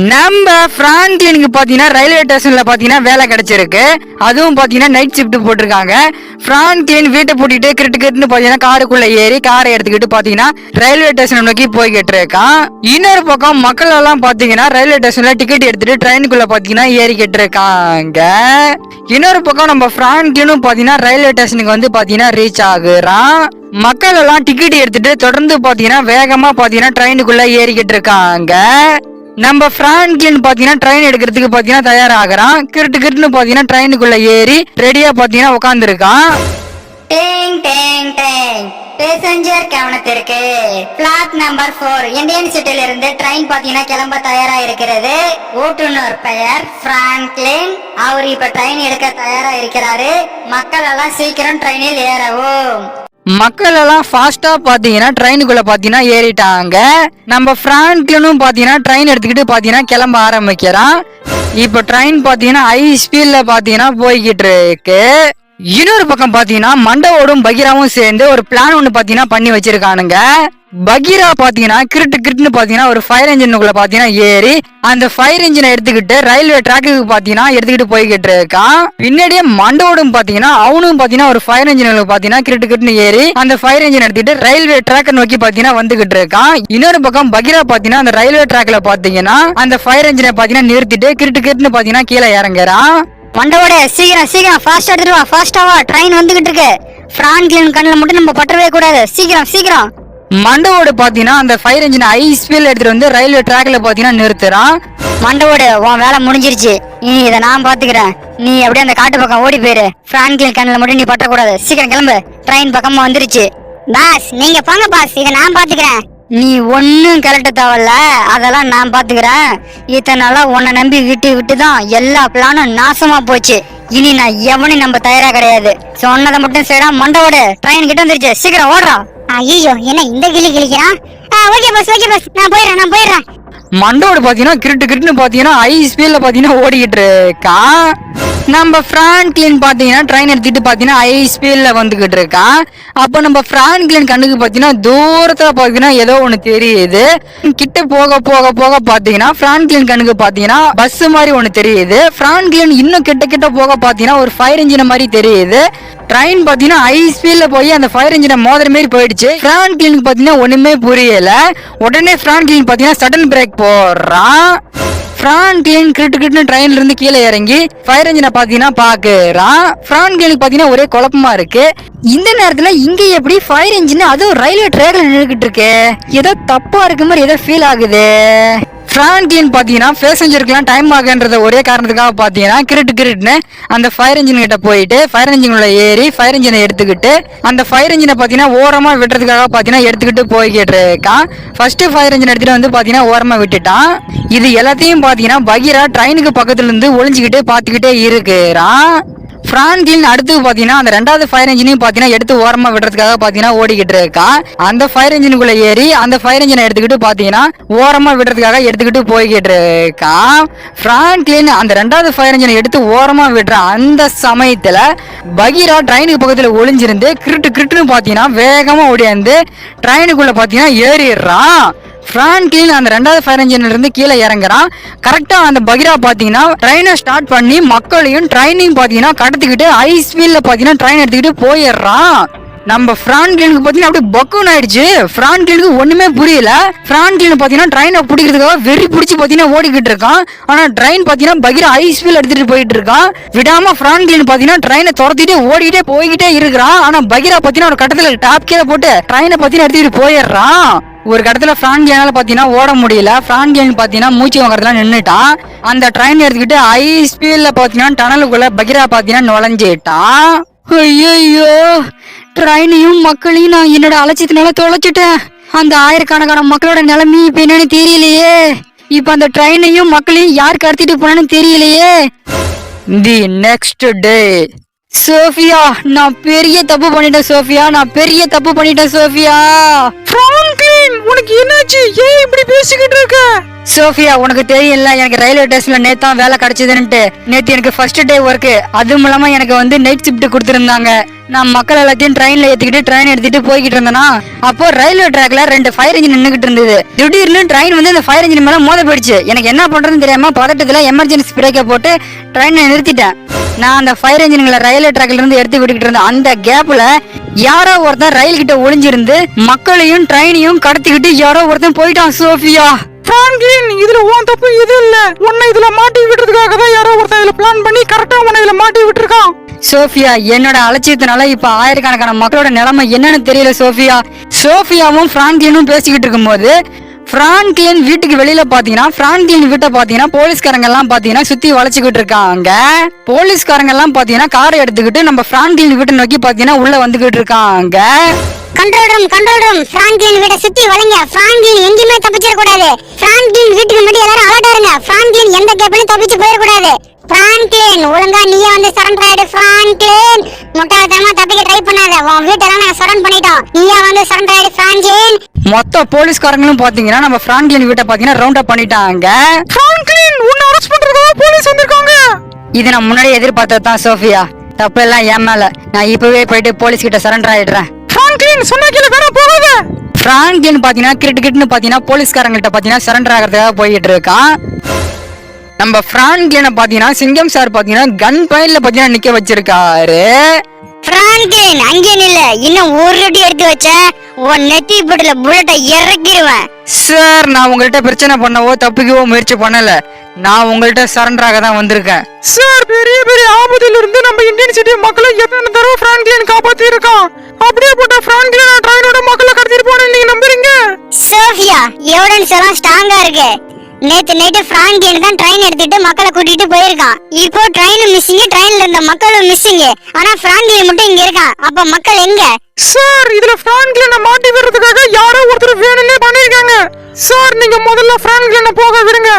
நம்ம பிராங்க்லினுக்கு பாத்தீங்கன்னா ரயில்வே ஸ்டேஷன்ல பாத்தீங்கன்னா வேலை கிடைச்சிருக்கு. அதுவும் பாத்தீங்கன்னா நைட் ஷிஃப்ட் போட்டிருக்காங்க. பிராங்க்லின் வீட்டை பூட்டிட்டு கிரிட்டு கிட்டுன்னு பாத்தீங்கன்னா காருக்குள்ள ஏறி காரை எடுத்துக்கிட்டு பாத்தீங்கன்னா ரயில்வே ஸ்டேஷன் நோக்கி போய்கிட்டு இருக்கான். இன்னொரு பக்கம் மக்கள் எல்லாம் பாத்தீங்கன்னா ரயில்வே ஸ்டேஷன்ல டிக்கெட் எடுத்துட்டு ட்ரெயினுக்குள்ள பாத்தீங்கன்னா ஏறிக்கிட்டு இருக்காங்க. இன்னொரு பக்கம் நம்ம பிராங்க்லினும் பாத்தீங்கன்னா ரயில்வே ஸ்டேஷனுக்கு வந்து பாத்தீங்கன்னா ரீச் ஆகுறான். மக்கள் எல்லாம் டிக்கெட் எடுத்துட்டு தொடர்ந்து பாத்தீங்கன்னா வேகமா பாத்தீங்கன்னா ட்ரெயினுக்குள்ள ஏறிக்கிட்டு இருக்காங்க. நம்ம பிராங்க்லின் பாத்தீங்கன்னா ட்ரெயின் எடுக்கிறதுக்கு பாத்தீங்கன்னா தயாராகிறான். கிருட்டு கிருட்டுன்னு பாத்தீங்கன்னா ட்ரெயினுக்குள்ள ஏறி ரெடியா பாத்தீங்கன்னா உட்காந்துருக்கான் டேங் டேங் டேங். பேசஞ்சர் கவனத்திற்கு. பிளாட் நம்பர் ஃபோர் இந்தியன் சிட்டில இருந்து ட்ரெயின் பாத்தீங்கன்னா கிளம்ப தயாரா இருக்கிறது ஓட்டுநர் பெயர் பிராங்க்லின் அவர் இப்ப ட்ரெயின் எடுக்க தயாரா இருக்கிறாரு மக்கள் எல்லாம் சீக்கிரம் ட்ரெயினில் ஏறவும். மக்கள் எல்லாம் ஃபாஸ்டா பாத்தீங்கன்னா ட்ரெயினுக்குள்ள பாத்தீங்கன்னா ஏறிட்டாங்க. நம்ம பிரான்க்லினும் பார்த்தீங்கன்னா ட்ரெயின் எடுத்துக்கிட்டு பாத்தீங்கன்னா கிளம்ப ஆரம்பிக்கிறான். இப்போ ட்ரெயின் பாத்தீங்கன்னா ஹை ஸ்பீட்ல பாத்தீங்கன்னா போய்கிட்டு இருக்கு. இன்னொரு பக்கம் பாத்தீங்கன்னா மண்டவோடும் பகிராவும் சேர்ந்து ஒரு பிளான் ஒண்ணு பாத்தீங்கன்னா பண்ணி வச்சிருக்கானுங்க. பகீரா பாத்தீங்கன்னா கிருட்டு கிருட்டுன்னு பாத்தீங்கன்னா ஒரு ஃபயர் இன்ஜினுக்குள்ள பாத்தீங்கன்னா ஏறி அந்த ஃபயர் இன்ஜினை எடுத்துக்கிட்டு ரயில்வே ட்ராக்குக்கு பாத்தீங்கன்னா எடுத்துக்கிட்டு போய்கிட்டு இருக்கான். பின்னாடியே மண்டவோடும் பாத்தீங்கன்னா அவனும் பாத்தீங்கன்னா ஒரு ஃபயர் இன்ஜினுக்கு பாத்தீங்கன்னா கிருட்டு கிருட்டுன்னு ஏறி அந்த ஃபயர் இன்ஜின் எடுத்துக்கிட்டு ரயில்வே ட்ராக்கை நோக்கி பாத்தீங்கன்னா வந்துகிட்டு இருக்கான். இன்னொரு பக்கம் பகீரா பாத்தீங்கன்னா அந்த ரயில்வே ட்ராக்ல பாத்தீங்கன்னா அந்த ஃபயர் இன்ஜினை பாத்தீங்கன்னா நிறுத்திட்டு கிருட்டு கிருட்டுன்னு பாத்தீங்கன்னா கீழே இறங்குறான். மண்டவோட சீக்கிரம் சீக்கிரம் ஃபாஸ்டா எடுத்துருவா ஃபாஸ்டாவா ட்ரெயின் வந்துகிட்டு இருக்கு. பிராங்க்லின் கண்ணில் மட்டும் நம்ம பற்றவே கூடாது. சீக்கிரம் சீக்கிரம். மண்டவோடு பாத்தீங்கன்னா அந்த ஃபயர் இன்ஜின் ஹை ஸ்பீட்ல எடுத்துட்டு வந்து ரயில்வே ட்ராக்ல பாத்தீங்கன்னா நிறுத்துறான். மண்டவோடு உன் வேலை முடிஞ்சிருச்சு. இனி இதை நான் பாத்துக்கிறேன். நீ அப்படியே அந்த காட்டு பக்கம் ஓடி போயிரு. பிரான்கில் கண்ணில் மட்டும் நீ பட்டக்கூடாது சீக்கிரம் கிளம்பு. ட்ரெயின் பக்கமா வந்துருச்சு. பாஸ் நீங்க போங்க பாஸ். இதை நான் பாத்துக்கிறேன். நீ ஒன்னும் கிளட்ட தேவையில்ல. அதெல்லாம் நான் பாத்துக்கிறேன். இத்தனை நாளா உன்னை நம்பி விட்டு விட்டு தான் எல்லா பிளானும் நாசமா போச்சு. இனி நான் எவனையும் நம்ம தயாரா கிடையாது. சொன்னதை மட்டும் செய்யறா மண்டவோட. ட்ரெயின் கிட்ட வந்துருச்சு. சீக்கிரம் ஓடுறான் ஐயோ என்ன இந்த கிளி கிளிக்கிறான் ஓகே பாஸ் ஓகே பாஸ் நான் போயிடுறேன் நான் போயிடுறேன். மண்டோடு பாத்தீங்கன்னா கிருட்டு கிருட்டுன்னு பாத்தீங்கன்னா ஐ ஸ்பீட்ல பாத்தீங்கன்னா ஓடிக்கிட்டு இருக்கா? நம்ம பிரான்க்லின் பார்த்தீங்கன்னா ட்ரெயின் எடுத்துட்டு பார்த்தீங்கன்னா ஹை ஸ்பீட்ல வந்துகிட்டு இருக்கான் அப்போ நம்ம பிரான்க்லின் கண்ணுக்கு பார்த்தீங்கன்னா தூரத்தில் பார்த்தீங்கன்னா ஏதோ ஒன்று தெரியுது. கிட்ட போக போக போக பார்த்தீங்கன்னா பிரான்க்லின் கண்ணுக்கு பார்த்தீங்கன்னா பஸ் மாதிரி ஒன்று தெரியுது. பிரான்க்லின் இன்னும் கிட்ட கிட்ட போக பார்த்தீங்கன்னா ஒரு ஃபயர் இன்ஜின் மாதிரி தெரியுது. ட்ரெயின் பார்த்தீங்கன்னா ஹை போய் அந்த ஃபயர் இன்ஜினை மோதிர மாரி போயிடுச்சு. பிரான்க்லினுக்கு பார்த்தீங்கன்னா ஒன்றுமே புரியலை. உடனே பிரான்க்லின் பார்த்தீங்கன்னா சடன் பிரேக் போடுறான். பிரான்க்லின் கிரிட்டு கிட்டுன்னு ட்ரெயின்ல இருந்து கீழே இறங்கி ஃபயர் இன்ஜினை பாத்தீங்கன்னா பாக்குறான். பிரான்க்லினுக்கு பாத்தீங்கன்னா ஒரே குழப்பமா இருக்கு. இந்த நேரத்துல இங்க எப்படி ஃபயர் இன்ஜின் அதுவும் ரயில்வே ட்ரேக்ல நின்றுகிட்டு இருக்கு? ஏதோ தப்பா இருக்க மாதிரி ஏதோ ஃபீல் ஆகுது. பிரான்க்லின் பார்த்தீங்கன்னா பேசஞ்சருக்குலாம் டைம் ஆகுன்றத ஒரே காரணத்துக்காக பார்த்தீங்கன்னா கிரிட்டு கிரிட்னு அந்த ஃபயர் இன்ஜின் கிட்ட போயிட்டு ஃபயர் இன்ஜின் ஏறி ஃபயர் இன்ஜினை எடுத்துக்கிட்டு அந்த ஃபயர் இன்ஜினை பார்த்தீங்கன்னா ஓரமாக விட்டுறதுக்காக பார்த்தீங்கன்னா எடுத்துக்கிட்டு போய்கிட்டு இருக்கான். ஃபர்ஸ்ட் ஃபயர் இன்ஜின் எடுத்துகிட்டு வந்து பார்த்தீங்கன்னா ஓரமாக விட்டுட்டான். இது எல்லாத்தையும் பார்த்தீங்கன்னா பகீரா ட்ரெயினுக்கு பக்கத்துலேருந்து ஒளிஞ்சிக்கிட்டு பார்த்துக்கிட்டே இருக்கிறான். பிரான்க்லின் அடுத்து பாத்தீங்கன்னா அந்த ரெண்டாவது ஃபயர் இன்ஜினையும் பாத்தீங்கன்னா எடுத்து ஓரமா விடுறதுக்காக பாத்தீங்கன்னா ஓடிக்கிட்டு இருக்கான் அந்த ஃபயர் இன்ஜினுக்குள்ள ஏறி அந்த ஃபயர் இன்ஜினை எடுத்துக்கிட்டு பாத்தீங்கன்னா ஓரமா விடுறதுக்காக எடுத்துக்கிட்டு போய்கிட்டு இருக்கான் பிரான்க்லின் அந்த ரெண்டாவது ஃபயர் இன்ஜினை எடுத்து ஓரமா விடுற அந்த சமயத்துல பகீரா ட்ரெயினுக்கு பக்கத்துல ஒளிஞ்சிருந்து கிரிட்டு கிரிட்டுன்னு பாத்தீங்கன்னா வேகமா ஓடியாந்து ட்ரெயினுக்குள்ள பாத்தீங்கன்னா ஏறிடுறான். பிரான்க்லின் அந்த ரெண்டாவது ஃபயர் இன்ஜின்ல இருந்து கீழே இறங்குறான். கரெக்டாக அந்த பகிரா பார்த்தீங்கன்னா ட்ரெயினை ஸ்டார்ட் பண்ணி மக்களையும் ட்ரெயினையும் பார்த்தீங்கன்னா கடத்திக்கிட்டு ஹை ஸ்பீடில் பார்த்தீங்கன்னா ட்ரெயின் எடுத்துக்கிட்டு போயிடுறான். நம்ம பிரான்க்லினுக்கு பார்த்தீங்கன்னா அப்படியே பக்குன்னு ஆயிடுச்சு. பிரான்க்லினுக்கு ஒண்ணுமே புரியல. பிரான்க்லின் பார்த்தீங்கன்னா ட்ரெயினை பிடிக்கிறதுக்காக வெறி பிடிச்சி பார்த்தீங்கன்னா ஓடிக்கிட்டு இருக்கான். ஆனால் ட்ரெயின் பார்த்தீங்கன்னா பகிரா ஐஸ் ஃபீல் எடுத்துட்டு போயிட்டு இருக்கான். விடாம பிரான்க்லின் பார்த்தீங்கன்னா ட்ரெயினை துரத்திட்டு ஓடிக்கிட்டே போய்கிட்டே இருக்கிறான். ஆனால் பகிரா பார்த்தீங்கன்னா ஒரு கட்டத்தில் டாப் கீழே போட்டு ட்ரெயினை பார்த்தீங்கன்னா எடுத்துக்கிட்டு போயிடுறான். ஒரு இடத்துல ஃபிரான் கேனால் பாத்தீங்கன்னா ஓட முடியல. பிரான்கியன் பாத்தீங்கன்னா மூச்சு வாங்குறதுல நின்றுட்டான் அந்த ட்ரெயின் எடுத்துக்கிட்டு ஹை ஸ்பீட்ல பாத்தீங்கன்னா டனலுக்குள்ள பகிரா பாத்தீங்கன்னா நுழைஞ்சிட்டான் ஐயோ ட்ரெயினையும் மக்களையும் நான் என்னோட அலட்சியத்தினால தொலைச்சிட்டேன். அந்த ஆயிரக்கணக்கான மக்களோட நிலைமை இப்ப என்னன்னு தெரியலையே. இப்ப அந்த ட்ரெயினையும் மக்களையும் யார் கடத்திட்டு போனான்னு தெரியலையே. தி நெக்ஸ்ட் டே சோஃபியா நான் பெரிய தப்பு பண்ணிட்டேன் சோஃபியா நான் பெரிய தப்பு பண்ணிட்டேன் சோஃபியா. உனக்கு என்னாச்சு? ஏன் இப்படி பேசிக்கிட்டு இருக்க? சோஃபியா உனக்கு தெரியல எனக்கு ரயில்வே ஸ்டேஷன்ல நேத்தான் வேலை கிடைச்சதுன்னுட்டு. நேத்து எனக்கு ஃபர்ஸ்ட் டே ஒர்க் அது மூலமா எனக்கு வந்து நைட் ஷிஃப்ட் கொடுத்துருந்தாங்க. நான் மக்கள் எல்லாத்தையும் ட்ரெயின்ல ஏத்திக்கிட்டு ட்ரெயின் எடுத்துட்டு போய்கிட்டு இருந்தேன்னா அப்போ ரயில்வே ட்ராக்ல ரெண்டு ஃபயர் இன்ஜின் நின்னுகிட்டு இருந்தது. திடீர்னு ட்ரெயின் வந்து அந்த ஃபயர் இன்ஜின் மேல மோத போயிடுச்சு. எனக்கு என்ன பண்றதுன்னு தெரியாம பதட்டத்துல எமர்ஜென்சி பிரேக்கை போட்டு ட்ரெயினை நிறுத்திட்டேன். நான் அந்த ஃபயர் இன்ஜின்களை ரயில்வே ட்ராக்ல இருந்து எடுத்து விட்டுக்கிட்டு இருந்தேன் அந்த கேப்ல யாரோ ஒருத்தன் ரயில் கிட்ட ஒளிஞ்சிருந்து மக்களையும் ட்ரெயினையும் கடத்திக்கிட்டு யாரோ ஒருத்தன் போயிட்டான் சோஃபியா. பிராங்க்லின் இதுல உன் தப்பு இது இல்ல. உன்னை இதுல மாட்டி விடுறதுக்காக தான் யாரோ ஒருத்தன் இதுல பிளான் பண்ணி கரெக்டா உன்னை இதுல மாட்டி விட்டுருக்கான். சோஃபியா என்னோட அலட்சியத்தினால இப்ப ஆயிரக்கணக்கான மக்களோட நிலைமை என்னன்னு தெரியல சோஃபியா. சோஃபியாவும் பிராங்க்லினும் பேசிக்கிட்டு இருக்கும்போது பிராங்க்லின் வீட்டுக்கு வெளியில பாத்தீங்கன்னா பிராங்க்லின் வீட்டை பாத்தீங்கன்னா போலீஸ்காரங்க எல்லாம் பாத்தீங்கன்னா சுத்தி வளைச்சுக்கிட்டு இருக்காங்க. போலீஸ்காரங்க எல்லாம் பாத்தீங்கன்னா காரை எடுத்துக்கிட்டு நம்ம பிராங்க்லின் வீட்டை நோக்கி பாத்தீங்கன்னா உள்ள வந்துகிட்டு இருக்காங்க. Control room control room Franklin வீட்டை சுத்தி வளைங்க. பிராங்க்லின் எங்கேயுமே தப்பிச்சிட கூடாது. பிராங்க்லின் வீட்டுக்கு முன்னாடி எல்லாரும் அலர்ட் இருங்க. பிராங்க்லின் எந்த கேப்லயும் தப்பிச்சு போயிடக்கூடாது பிராங்க்லின் ஒழுங்கா நீயே வந்து சரண்டர் ஆயிடு. பிராங்க்லின் முட்டாள்தனமா தப்பிக்க ட்ரை பண்ணாத. உன் வீட்டெல்லாம் நாங்க சரண்ட் பண்ணிட்டோம். நீயே வந்து சரண்டர் ஆயிடு பிராங்க்லின் மொத்த போலீஸ்காரங்களும் பாத்தீங்கன்னா நம்ம பிராங்க்லின் வீட்டை பாத்தீங்கன்னா ரவுண்ட் அப் பண்ணிட்டாங்க. பிராங்க்லின் உன்னை அரெஸ்ட் பண்றதுக்காக போலீஸ் வந்திருக்காங்க. இது நான் முன்னாடி எதிர்பார்த்தது தான் சோஃபியா. தப்பு எல்லாம் என் மேல. நான் இப்பவே போயிட்டு போலீஸ் கிட்ட சரண்டர் ஆயிடுறேன். பிராங்க்லின் சொன்ன கீழே வேற போகாத. பிராங்க்லின் பாத்தீங்கன்னா கிரிட்டு கிட்டுன்னு பாத்தீங்கன்னா போலீஸ்காரங்கள்ட்ட பாத்தீங்கன்னா சரண்டர் ஆகிறதுக்காக போயிட்டு இருக்கான். நம்ம பிராங்க்லினை பாத்தீங்கன்னா சிங்கம் சார் பாத்தீங்கன்னா கன் பாயிண்ட்ல பாத்தீங்கன்னா நிக்க வச்சிருக்காரு. பிராங்க்லின் அங்கே நில்ல. இன்னும் ஒரு அடி எடுத்து வச்ச உன் நெத்தி போட்டுல புல்லட்டை இறக்கிடுவேன் சார் நான் உங்கள்கிட்ட பிரச்சனை பண்ணவோ தப்பிக்கவோ முயற்சி பண்ணல. நான் உங்கள்கிட்ட சரண்டர் ஆக தான் வந்திருக்கேன். சார் பெரிய பெரிய ஆபத்துல இருந்து நம்ம இந்தியன் சிட்டி மக்களை எத்தனை தடவை பிராங்க்லின் காப்பாத்தி இருக்கான் அப்படியே போட்ட பிராங்க்லின் ட்ரெயினோட மக்களை கடத்திட்டு போனேன் நீங்க நம்புறீங்க? சோஃபியா எவிடன்ஸ் எல்லாம் ஸ்ட்ராங்கா இருக்கு. நேத்து நைட்டு பிராங்கியன் தான் ட்ரெயின் எடுத்துட்டு மக்களை கூட்டிட்டு போயிருக்கான். இப்போ ட்ரெயின் மிஸ்ஸிங் ட்ரெயின்ல இருந்த மக்களும் மிஸ்ஸிங் ஆனா பிராங்கியன் மட்டும் இங்க இருக்கான் அப்ப மக்கள் எங்க? சார் இதுல பிராங்க்லினை மாட்டி விடுறதுக்காக யாரோ ஒருத்தர் வேணும்னே பண்ணிருக்காங்க சார் நீங்க முதல்ல பிராங்க்லினை போக விடுங்க.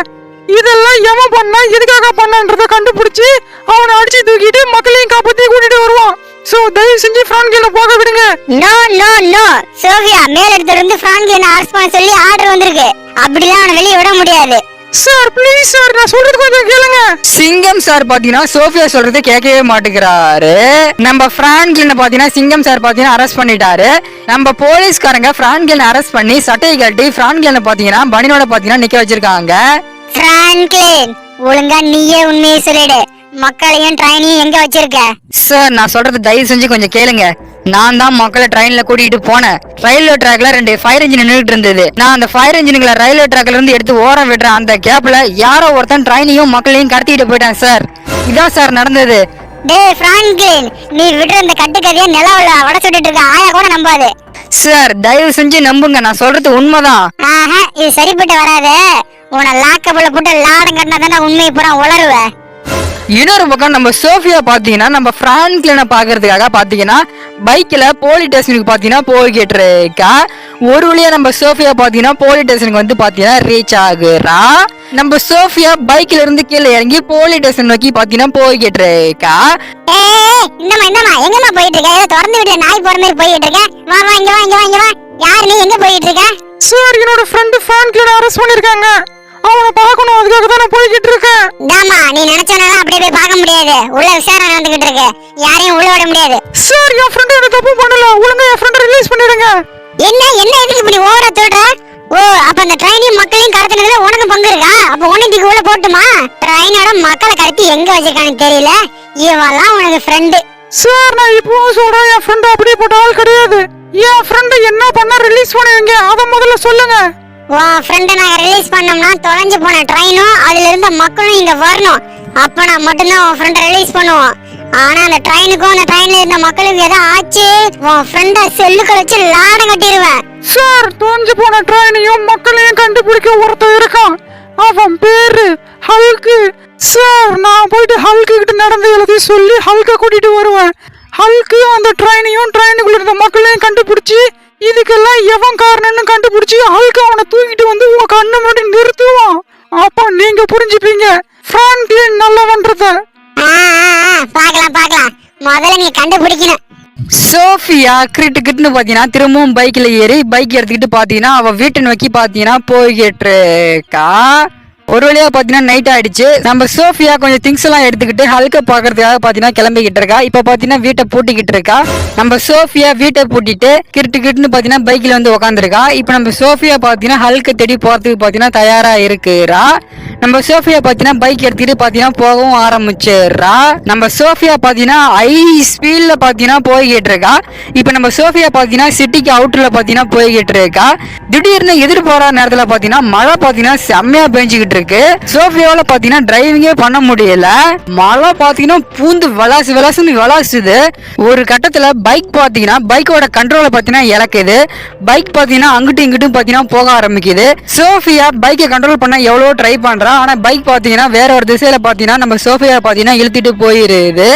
இதெல்லாம் எவன் பண்ணா எதுக்காக பண்ணான்றத கண்டுபிடிச்சு அவனை அடிச்சு தூக்கிட்டு மக்களையும் காப்பாத்தி கூட்டிட்டு வருவான். சோ தயவு செஞ்சு பிராங்க்லினை போக விடுங்க. நோ நோ நோ சோஃபியா மேலிடத்துல இருந்து பிராங்கியன் அரெஸ்ட் பண்ண சொல்லி ஆர்டர் வந்திருக்கு. அப்படிலாம் அவனை வெளியே விட முடியாது. சார் ப்ளீஸ் சார் நான் சொல்றது கொஞ்சம் கேளுங்க. சிங்கம் சார் பாத்தீங்கன்னா சோஃபியா சொல்றதை கேட்கவே மாட்டேங்கிறாரு. நம்ம பிராங்க்லினை பாத்தீங்கன்னா சிங்கம் சார் பாத்தீங்கன்னா அரெஸ்ட் பண்ணிட்டாரு. நம்ம போலீஸ்காரங்க பிராங்க்லினை அரெஸ்ட் பண்ணி சட்டையை கட்டி பிராங்க்லினை பாத்தீங்கன்னா பனினோட பாத்தீங்கன்னா நிக்க வச்சிருக்காங்க. பிராங்க்லின் ஒழுங்கா நீயே உண்மையை சொல்லிடு. மக்களையும் ட்ரெயினையும் எங்க வச்சிருக்க? சார் நான் சொல்றது தயவு செஞ்சு கொஞ்சம் கேளுங்க. நான் தான் மக்களை ட்ரெயின்ல கூட்டிட்டு போனேன். ரயில்வே ட்ராக்ல ரெண்டு ஃபயர் இன்ஜின் நின்றுட்டு இருந்தது. நான் அந்த ஃபயர் இன்ஜின்களை ரயில்வே ட்ராக்ல இருந்து எடுத்து ஓரம் விடுறேன். அந்த கேப்ல யாரோ ஒருத்தன் ட்ரெயினையும் மக்களையும் கடத்திட்டு போயிட்டான் சார் இதான் சார் நடந்தது. டேய் பிராங்க்லின் நீ விடுற இந்த கட்டுக்கதைய நிலவுல வட சுட்டுட்டு இருக்க. ஆயா கூட நம்பாது. சார் தயவு செஞ்சு நம்புங்க. நான் சொல்றது உண்மைதான். ஆஹா இது சரிப்பட்டு வராது. உன்னை லாக்கப்புல போட்டு லாடம் கட்டினா தானே உண்மையை பூரா உளருவ இன்னொரு பக்கம் நம்ம சோஃபியா பாத்தீங்கன்னா நம்ம பிராங்க்லினை பாக்குறதுக்காக பாத்தீங்கன்னா பைக்ல போலீஸ் ஸ்டேஷனுக்கு பாத்தீங்கன்னா போய்கிட்டு இருக்கா. ஒரு வழியா நம்ம சோஃபியா பாத்தீங்கன்னா போலீஸ் ஸ்டேஷனுக்கு வந்து பாத்தீங்கன்னா ரீச் ஆகுறா. நம்ம சோஃபியா பைக்ல இருந்து கீழே இறங்கி போலீஸ் ஸ்டேஷன் நோக்கி பாத்தீங்கன்னா போய்கிட்டு இருக்கா. ஏய் இந்தமா இந்தமா எங்கம்மா போயிட்டு இருக்க? ஏதோ திறந்து வீட்டுல நாய் போற மாதிரி போயிட்டு இருக்க? வா வா இங்க வா இங்க வா இங்க வா. யார் நீ? எங்க போயிட்டு இருக்க? சார் என்னோட ஃப்ரெண்டு பிராங்க்லினை அரெஸ்ட் பண்ணிருக்காங்க. அவனை பார்க்கணும். அதுக்காக தான் நான் போய்கிட்டு இருக்கேன். தாமா நீ நினைச்சனால அப்படியே போய் பார்க்க முடியாது. உள்ள விசாரணை நடந்துகிட்டு இருக்கு. யாரையும் உள்ள விட முடியாது. சார் என் ஃப்ரெண்டு என்ன தப்பு பண்ணல? ஒழுங்கா என் ஃப்ரெண்டை ரிலீஸ் பண்ணிடுங்க. என்ன என்ன எதுக்கு இப்படி ஓவரா சொல்ற? ஓ அப்ப அந்த ட்ரெயினையும் மக்களையும் கடத்தினதுல உனக்கு பங்கு இருக்கா? அப்ப உனக்கு உள்ள போட்டுமா? ட்ரெயினோட மக்களை கடத்தி எங்க வச்சிருக்கான்னு தெரியல. இவெல்லாம் உனக்கு ஃப்ரெண்டு சார் நான் இப்பவும் சொல்றேன் என் ஃப்ரெண்டு அப்படிப்பட்ட ஆள் கிடையாது. என் ஃப்ரெண்டு என்ன பண்ண ரிலீஸ் பண்ணுவீங்க? அதை முதல்ல சொல்லுங்க. ஃப்ரெண்டை நான் ரிலீஸ் பண்ணோம்னா தொலைஞ்சு போன ட்ரெயினும் அதுல இருந்த மக்களும் இங்க வரணும். அப்ப நான் மட்டும்தான் உன் ஃப்ரெண்டை ரிலீஸ் பண்ணுவோம் ஆனா அந்த ட்ரெயினுக்கும் அந்த ட்ரெயின்ல இருந்த மக்களுக்கு ஏதோ ஆச்சு? உன் ஃப்ரெண்டை செல்லுக்கள் வச்சு லாடம் கட்டிடுவேன் சார் தொலைஞ்சு போன ட்ரெயினையும் மக்களையும் கண்டுபிடிக்க ஒருத்தன் இருக்கான். அவன் பேரு ஹல்கு. சார் நான் போயிட்டு ஹல்கு கிட்ட நடந்து எழுதி சொல்லி ஹல்க கூட்டிட்டு வருவேன். ஹல்கு அந்த ட்ரெயினையும் ட்ரெயினுக்குள்ள இருந்த மக்களையும் கண்டுபிடிச்சி இதுக்கெல்லாம் எவன் காரணம்னு கண்டுபிடிச்சி ஹல்கு அவனை தூக்கிட்டு வந்து உங்க கண்ணு முன்னாடி நிறுத்துவான். அப்ப நீங்க புரிஞ்சுப்பீங்க. பிராங்க்லின் நல்லவன்றத. பார்க்கலாம் பார்க்கலாம். முதல்ல நீ கண்டுபிடிக்கணும். சோஃபியா கிரிட்டு கிட்டுன்னு பாத்தீங்கன்னா திரும்பவும் பைக்ல ஏறி பைக் எடுத்துக்கிட்டு பாத்தீங்கன்னா அவ வீட்டை நோக்கி பாத்தீங்கன்னா போய்கிட்டு இருக்கா. ஒரு வழியா பாத்தீங்கன்னா நைட் ஆயிடுச்சு. நம்ம சோஃபியா கொஞ்சம் திங்ஸ் எல்லாம் எடுத்துக்கிட்டு ஹல்க பாக்குறதுக்காக பாத்தீங்கன்னா கிளம்பிக்கிட்டு இருக்கா. இப்ப பாத்தீங்கன்னா வீட்டை பூட்டிக்கிட்டு இருக்கா. நம்ம சோஃபியா வீட்டை பூட்டிட்டு கிட்டு கிட்டுன்னு பாத்தீங்கன்னா பைக்ல வந்து உட்காந்துருக்கா இப்ப நம்ம சோஃபியா பாத்தீங்கன்னா ஹல்க தேடி போறதுக்கு பாத்தீங்கன்னா தயாரா இருக்குறா. நம்ம சோஃபியா பாத்தீங்கன்னா பைக் எடுத்துகிட்டு பாத்தீங்கன்னா போகவும் ஆரம்பிச்சிடுறா. நம்ம சோஃபியா பாத்தீங்கன்னா ஹை ஸ்பீட்ல பாத்தீங்கன்னா போய்கிட்டு இருக்கா. இப்ப நம்ம சோஃபியா பாத்தீங்கன்னா சிட்டிக்கு அவுட்டர்ல பாத்தீங்கன்னா போய்கிட்டு இருக்கா. திடீர்னு எதிர்பாரா நேரத்துல பாத்தீங்கன்னா மழை பாத்தீங்கன்னா செம்மையா பெஞ்சுக்கிட்டு இருக்கு. சோஃபியாவில் பாத்தீங்கன்னா டிரைவிங்கே பண்ண முடியல. மழை பாத்தீங்கன்னா பூந்து விளாசு விளாசுன்னு விளாசுது. ஒரு கட்டத்துல பைக் பாத்தீங்கன்னா பைக்கோட கண்ட்ரோலை பாத்தீங்கன்னா இழக்குது. பைக் பாத்தீங்கன்னா அங்கிட்டும் இங்கிட்டும் பாத்தீங்கன்னா போக ஆரம்பிக்குது. சோஃபியா பைக்கை கண்ட்ரோல் பண்ண எவ்வளவோ ட்ரை பண்றா ஆனால் பைக் பாத்தீங்கன்னா வேற ஒரு திசையில் பாத்தீங்கன்னா நம்ம சோஃபியா பாத்தீங்கன்னா இழுத்துட்டு போயிருது.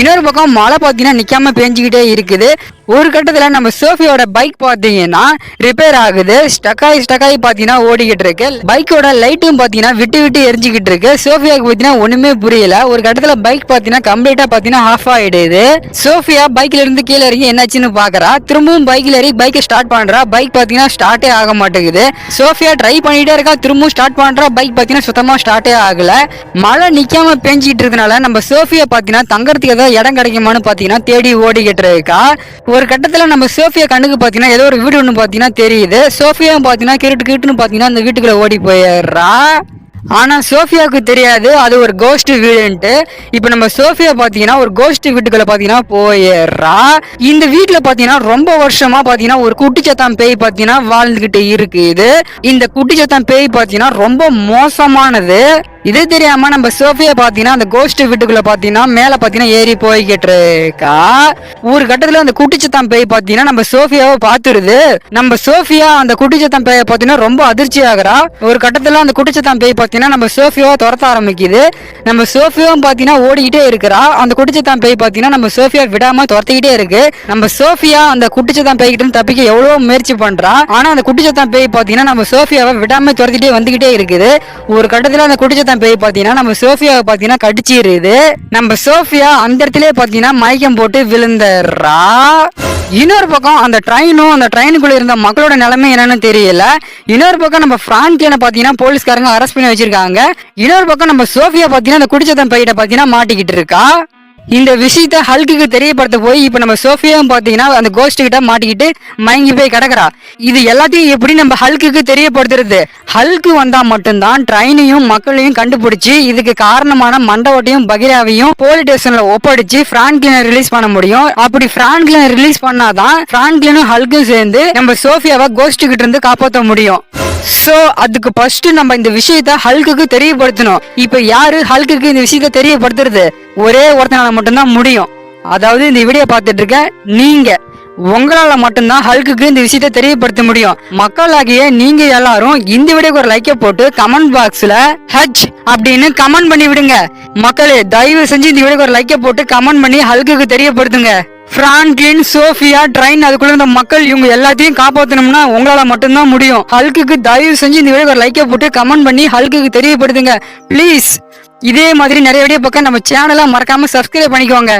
இன்னொரு பக்கம் மழை பார்த்தீங்கன்னா நிக்காம பெஞ்சிக்கிட்டே இருக்குது. ஒரு கட்டத்தில் நம்ம சோஃபியோட பைக் பார்த்தீங்கன்னா ரிப்பேர் ஆகுது. ஸ்டக்காய் ஸ்டக்காய் பார்த்தீங்கன்னா ஓடிக்கிட்டு இருக்கு. பைக்கோட லைட்டும் பார்த்தீங்கன்னா விட்டு விட்டு எரிஞ்சிக்கிட்டு இருக்கு. சோஃபியாவுக்கு பார்த்தீங்கன்னா ஒன்றுமே புரியல. ஒரு கட்டத்தில் பைக் பார்த்தீங்கன்னா கம்ப்ளீட்டாக பார்த்தீங்கன்னா ஆஃப் ஆகிடுது சோஃபியா பைக்கில் இருந்து கீழே இறங்கி என்னாச்சுன்னு பார்க்குறா திரும்பவும் பைக்கில் ஏறி பைக்கை ஸ்டார்ட் பண்ணுறா பைக் பார்த்தீங்கன்னா ஸ்டார்ட்டே ஆக மாட்டேங்குது. சோஃபியா ட்ரை பண்ணிகிட்டே இருக்கா. திரும்பவும் ஸ்டார்ட் பண்ணுறா பைக் பார்த்தீங்கன்னா சுத்தமாக ஸ்டார்ட்டே ஆகல. மழை நிற்காம பேஞ்சிக்கிட்டு இருக்கனால நம்ம சோஃபியா பார்த்தீங்கன்னா தங்கறதுக்கு ஏதாவது இடம் கிடைக்குமான்னு பார்த்தீங்கன்னா தேடி ஓடிக்கிட்டு இருக்கா. ஒரு கட்டத்தில் நம்ம சோஃபியா கண்ணுக்கு பார்த்தீங்கன்னா ஏதோ ஒரு வீடு ஒன்று பார்த்தீங்கன்னா தெரியுது. சோஃபியா பார்த்தீங்கன்னா கிருட்டு கிருட்டுன்னு பார்த்தீங்கன்னா அந்த வீட்டுக்குள்ளே ஓடி போயிடுறா. ஆனால் சோஃபியாவுக்கு தெரியாது. அது ஒரு கோஸ்ட் வீடுன்ட்டு. இப்போ நம்ம சோஃபியா பார்த்தீங்கன்னா ஒரு கோஸ்ட் வீட்டுக்குள்ள பார்த்தீங்கன்னா போயிடுறா. இந்த வீட்டில் பார்த்தீங்கன்னா ரொம்ப வருஷமா பார்த்தீங்கன்னா ஒரு குட்டிச்சத்தான் பேய் பார்த்தீங்கன்னா வாழ்ந்துக்கிட்டு இருக்குது. இந்த குட்டிச்சத்தான் பேய் பார்த்தீங்கன்னா ரொம்ப மோசமானது. இது தெரியாம நம்ம சோஃபியா பாத்தீங்கன்னா அந்த கோஸ்ட் வீட்டுக்குள்ள பாத்தீங்கன்னா மேல பாத்தீங்கன்னா ஏறி போய்கிட்டு இருக்கா? ஒரு கட்டத்துல அந்த குட்டிச்சத்தான் பேய் பாத்தீங்கன்னா நம்ம சோஃபியாவை பாத்துருது. நம்ம சோஃபியா அந்த குட்டிச்சத்தான் பேயை பாத்தீங்கன்னா ரொம்ப அதிர்ச்சி ஆகுறா. ஒரு கட்டத்துல அந்த குட்டிச்சத்தான் பேய் பாத்தீங்கன்னா நம்ம சோஃபியாவை துரத்த ஆரம்பிக்குது. நம்ம சோஃபியாவும் பாத்தீங்கன்னா ஓடிக்கிட்டே இருக்கிறா. அந்த குட்டிச்சத்தான் பேய் பாத்தீங்கன்னா நம்ம சோஃபியா விடாம துரத்திக்கிட்டே இருக்கு. நம்ம சோஃபியா அந்த குட்டிச்சத்தான் பேய்கிட்ட இருந்து தப்பிக்க எவ்வளவு முயற்சி பண்றா. ஆனா அந்த குட்டிச்சத்தான் பேய் பாத்தீங்கன்னா நம்ம சோஃபியாவை விடாம துரத்திட்டே வந்துகிட்டே இருக்குது. ஒரு கட்டத்துல அந்த குட்டிச்சத்தான் பேய் பார்த்தீங்கன்னா நம்ம சோஃபியாவை பார்த்தீங்கன்னா கடிச்சிருது. நம்ம சோஃபியா அந்த இடத்துல பார்த்தீங்கன்னா மயக்கம் போட்டு விழுந்துடுறா. இன்னொரு பக்கம் அந்த ட்ரெயினும் அந்த ட்ரெயினுக்குள்ள இருந்த மக்களோட நிலைமை என்னன்னு தெரியல. இன்னொரு பக்கம் நம்ம பிரான்க்லினை பார்த்தீங்கன்னா போலீஸ்காரங்க அரெஸ்ட் பண்ணி வச்சிருக்காங்க. இன்னொரு பக்கம் நம்ம சோஃபியா பார்த்தீங்கன்னா அந்த குடிச்சத்தன் பையிட்ட பார்த்தீங்கன்னா மாட்டிக்கிட்டு இருக்கா. இந்த விஷயத்த ஹல்குக்கு தெரியப்படுத்த போய் இப்ப நம்ம சோஃபியாவும் பாத்தீங்கன்னா அந்த கோஸ்ட் கிட்ட மாட்டிக்கிட்டு மயங்கி போய் கிடக்குறா. இது எல்லாத்தையும் எப்படி நம்ம ஹல்குக்கு தெரியப்படுத்துறது? ஹல்கு வந்தா மட்டும்தான் ட்ரெயினையும் மக்களையும் கண்டுபிடிச்சு இதுக்கு காரணமான மண்டவட்டையும் பகிராவையும் போலீஸ் ஸ்டேஷன்ல ஒப்படைச்சு பிரான்க்லினை ரிலீஸ் பண்ண முடியும். அப்படி பிரான்க்லினை ரிலீஸ் பண்ணாதான் பிரான்க்லினும் ஹல்கும் சேர்ந்து நம்ம சோஃபியாவை கோஸ்ட் கிட்ட இருந்து காப்பாற்ற முடியும். சோ அதுக்கு ஃபர்ஸ்ட் நம்ம இந்த விஷயத்த ஹல்குக்கு தெரியப்படுத்தணும். இப்ப யாரு ஹல்குக்கு இந்த விஷயத்த தெரியப்படுத்துறது? ஒரே ஒருத்தனால மட்டும்தான் முடியும். அதாவது இந்த வீடியோ பார்த்துட்டு இருக்க நீங்க உங்களால மட்டும்தான் ஹல்குக்கு இந்த விஷயத்த தெரியப்படுத்த முடியும். மக்களாகிய நீங்க எல்லாரும் இந்த வீடியோக்கு ஒரு லைக்கை போட்டு கமெண்ட் பாக்ஸ்ல ஹச் அப்படின்னு கமெண்ட் பண்ணி விடுங்க. மக்களே தயவு செஞ்சு இந்த வீடியோக்கு ஒரு லைக்கை போட்டு கமெண்ட் பண்ணி ஹல்குக்கு தெரியப்படுத்துங்க. பிரான்க்லின் சோஃபியா ட்ரைன் அதுக்குள்ள இருந்த மக்கள் இவங்க எல்லாத்தையும் காப்பாத்தணும்னா உங்களால மட்டும்தான் முடியும். ஹல்குக்கு தயவு செஞ்சு இந்த வீடியோக்கு ஒரு லைக்கை போட்டு கமெண்ட் பண்ணி ஹல்குக்கு தெரியப்படுத்துங்க. ப்ளீஸ் இதே மாதிரி நிறைய வீடியோ பக்கம் நம்ம சேனலை மறக்காம சப்ஸ்கிரைப் பண்ணிக்கோங்க.